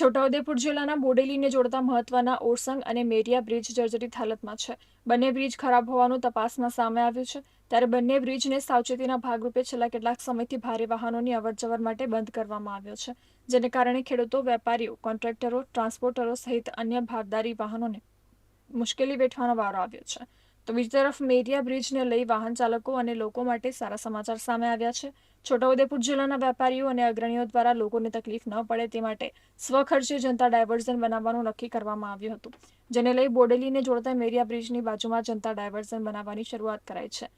છોટાઉદેપુર જિલ્લાના બોડેલીને જોડતા મહત્વના ઓરસંગ અને મેરિયા બ્રિજ જર્જરિત હાલતમાં છે. બંને બ્રિજ ખરાબ હોવાનું તપાસમાં સામે આવ્યું છે. ત્યારે બંને બ્રિજને સાવચેતીના ભાગરૂપે છેલ્લા કેટલાક સમયથી ભારે વાહનોની અવરજવર માટે બંધ કરવામાં આવ્યો છે, જેને કારણે ખેડૂતો, વેપારીઓ, કોન્ટ્રાક્ટરો, ટ્રાન્સપોર્ટરો સહિત અન્ય ભાગદારી વાહનોને મુશ્કેલી વેઠવાનો વારો આવ્યો છે. તો બીજી તરફ મેરિયા બ્રિજને લઈ વાહન ચાલકો અને લોકો માટે સારા સમાચાર સામે આવ્યા છે. છોટાઉદેપુર જિલ્લાના વેપારીઓ અને અગ્રણીઓ દ્વારા લોકોને તકલીફ ન પડે તે માટે સ્વખર્ચે જનતા ડાયવર્ઝન બનાવવાનું નક્કી કરવામાં આવ્યું હતું, જેને લઈ બોડેલીને જોડતા મેરિયા બ્રિજની બાજુમાં જનતા ડાયવર્ઝન બનાવવાની શરૂઆત કરાઈ છે.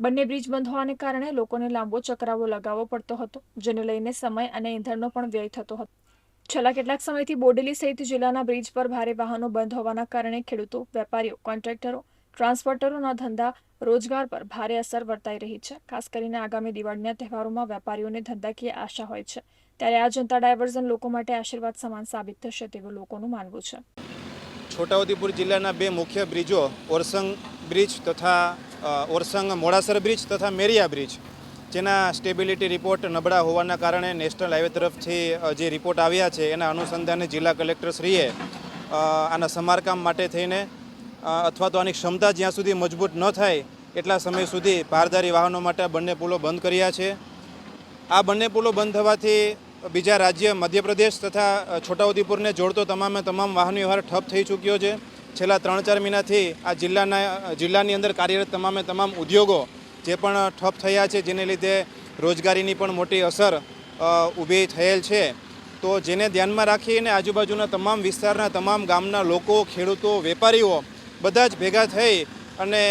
બંને બ્રિજ બંધ હોવાને કારણે લોકોને લાંબો ચકરાવો લગાવવો પડતો હતો, જેને લઈને સમય અને ઈંધણનો પણ વ્યય થતો હતો. છેલ્લા કેટલાક સમયથી બોડેલી સહિત જિલ્લાના બ્રિજ પર ભારે વાહનો બંધ હોવાના કારણે ખેડૂતો, વેપારીઓ, કોન્ટ્રાક્ટરો ટ્રાન્સપોર્ટરોના ધંધા રોજગાર પર ભારે અસર વર્તાઈ રહી છે. ખાસ કરીને આગામી દિવાળીના તહેવારોમાં વેપારીઓને ધંધાકીય આશા હોય છે. ત્યારે આ જનતા ડાયવર્ઝન લોકો માટે આશીર્વાદ સમાન સાબિત થશે તેવું લોકોનું માનવું છે. છોટાઉદેપુર જિલ્લાના બે મુખ્ય બ્રિજો, ઓરસંગ બ્રિજ તથા ઓરસંગ મોડાસર બ્રિજ તથા મેરિયા બ્રિજ, જેના સ્ટેબિલિટી રિપોર્ટ નબળા હોવાના કારણે નેશનલ હાઈવે તરફથી જે રિપોર્ટ આવ્યા છે, એના અનુસંધાને જિલ્લા કલેક્ટરશ્રીએ આના સમારકામ માટે થઈને અથવા તો આની ક્ષમતા જ્યાં સુધી મજબૂત ન થાય એટલા સમય સુધી ભારદારી વાહનો માટે બંને પુલો બંધ કર્યા છે. આ બંને પુલો બંધ થવાથી બીજા રાજ્ય મધ્યપ્રદેશ તથા છોટાઉદેપુરને જોડતો તમામે તમામ વાહન વ્યવહાર ઠપ થઈ ચૂક્યો છે. છેલ્લા ત્રણ ચાર મહિનાથી આ જિલ્લાના જિલ્લાની અંદર કાર્યરત તમામે તમામ ઉદ્યોગો જે પણ ઠપ થયા છે, જેને લીધે રોજગારીની પણ મોટી અસર ઊભી થયેલ છે. તો જેને ધ્યાનમાં રાખીને આજુબાજુના તમામ વિસ્તારના તમામ ગામના લોકો, ખેડૂતો, વેપારીઓ બધા જ ભેગા થઈ અને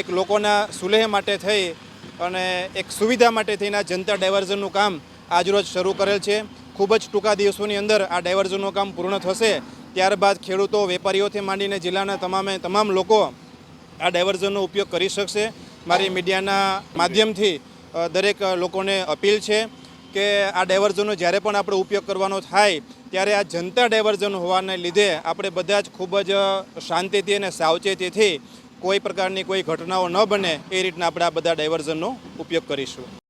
એક લોકોના સુલેહ માટે થઈ અને એક સુવિધા માટે થઈને જનતા ડાયવર્ઝનનું કામ આજરોજ શરૂ કરેલ છે. ખૂબ જ ટૂંકા દિવસોની અંદર આ ડાયવર્ઝનનું કામ પૂર્ણ થશે. ત્યારબાદ ખેડૂતો, વેપારીઓથી માંડીને જિલ્લાના તમામે તમામ લોકો આ ડાયવર્ઝનનો ઉપયોગ કરી શકશે. મારી મીડિયાના માધ્યમથી દરેક લોકોને અપીલ છે કે આ ડાયવર્ઝનનો જ્યારે પણ આપણે ઉપયોગ કરવાનો થાય ત્યારે આ જનતા ડાયવર્ઝન હોવાને લીધે આપણે બધા જ ખૂબ જ શાંતિથી અને સાવચેતીથી કોઈ પ્રકારની કોઈ ઘટનાઓ ન બને એ રીતના આપણે આ બધા ડાયવર્ઝનનો ઉપયોગ કરીશું.